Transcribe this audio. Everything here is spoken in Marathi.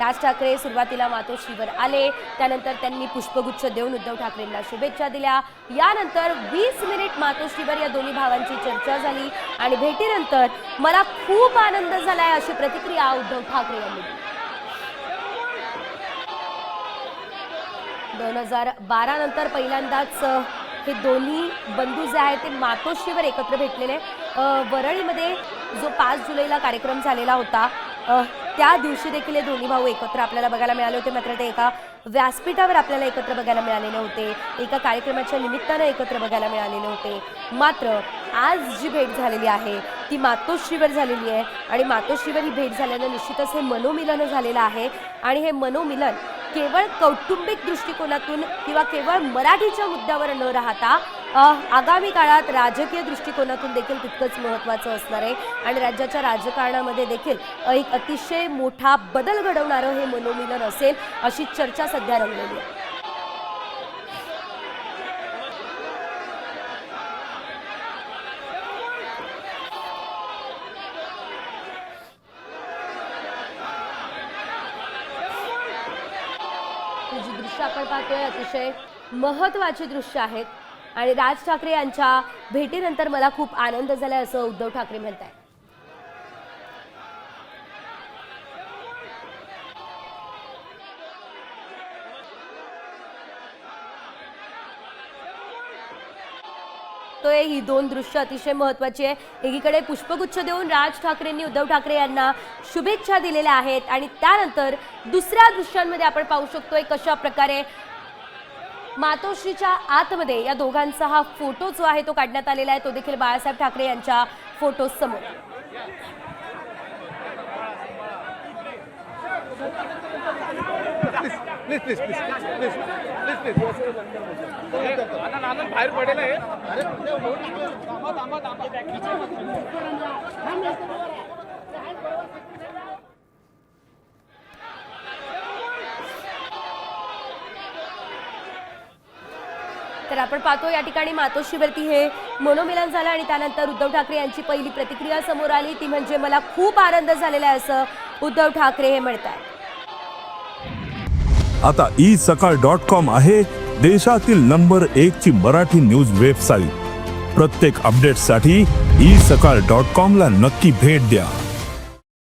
राज ठाकरे सुरुवातीला मातोश्रीवर आले त्यानंतर त्यांनी पुष्पगुच्छ देऊन उद्धव ठाकरेंना शुभेच्छा दिल्या. यानंतर वीस मिनिट मातोश्रीवर या दोन्ही भावांची चर्चा झाली आणि भेटीनंतर मला खूप आनंद झालाय अशी प्रतिक्रिया उद्धव ठाकरे यांनी दिली. दोन हजार बारा नंतर पहिल्यांदाच हे दोन्ही बंधू जे आहेत ते मातोश्रीवर एकत्र भेटलेले. वरळीमध्ये जो पाच जुलैला कार्यक्रम झालेला होता त्या दिवशी देखील हे दोन्ही भाऊ एकत्र आपल्याला बघायला मिळाले होते. मात्र ते एका व्यासपीठावर आपल्याला एकत्र बघायला मिळाले नव्हते. एका कार्यक्रमाच्या निमित्तानं एकत्र बघायला मिळाले नव्हते. मात्र आज जी भेट झालेली आहे ती मातोश्रीवर झालेली आहे आणि मातोश्रीवर ही भेट झाल्यानं निश्चितच हे मनोमिलन झालेलं आहे. आणि हे मनोमिलन केवळ कौटुंबिक दृष्टिकोनातून किंवा केवळ मराठीच्या मुद्द्यावर न राहता आगामी काळात राजकीय दृष्टिकोनातून देखील तितकंच महत्त्वाचं असणार आहे. आणि राज्याच्या राजकारणामध्ये देखील एक अतिशय मोठा बदल घडवणारं हे मनोमिलन असेल अशी चर्चा सध्या रंगलेली आहे. जी दृश्य आपण पाहतोय अतिशय महत्वाची दृश्य आहेत. आणि राज ठाकरे यांच्या भेटीनंतर मला खूप आनंद झालाय असं उद्धव ठाकरे म्हणत आहे तो ही दोन दृश्य अतिशय महत्वाची आहे. एकीकडे पुष्पगुच्छ देऊन राज ठाकरेंनी उद्धव ठाकरे यांना शुभेच्छा दिलेल्या आहेत आणि त्यानंतर दुसऱ्या दृश्यांमध्ये आपण पाहू शकतोय कशा प्रकारे मातोश्रीच्या आतमध्ये या दोघांचा हा फोटो जो आहे तो काढण्यात आलेला आहे तो देखील बाळासाहेब ठाकरे यांच्या फोटो समोर please please please please please please आनंद आनंद बाहेर पडेल आहे थांबा थांबा थांबा तर आपण पाहतो या ठिकाणी मातोश्रीवरती हे मनोमिलन झालं आणि त्यानंतर उद्धव ठाकरे यांची पहिली प्रतिक्रिया समोर आली. ती म्हणजे मला खूप आनंद झालेला आहे असं उद्धव ठाकरे हे म्हणतात आता ई सकाळ डॉट कॉम आहे देशातील नंबर एक ची मराठी न्यूज वेबसाईट. प्रत्येक अपडेटसाठी ई सकाळ डॉट कॉम ला नक्की भेट द्या.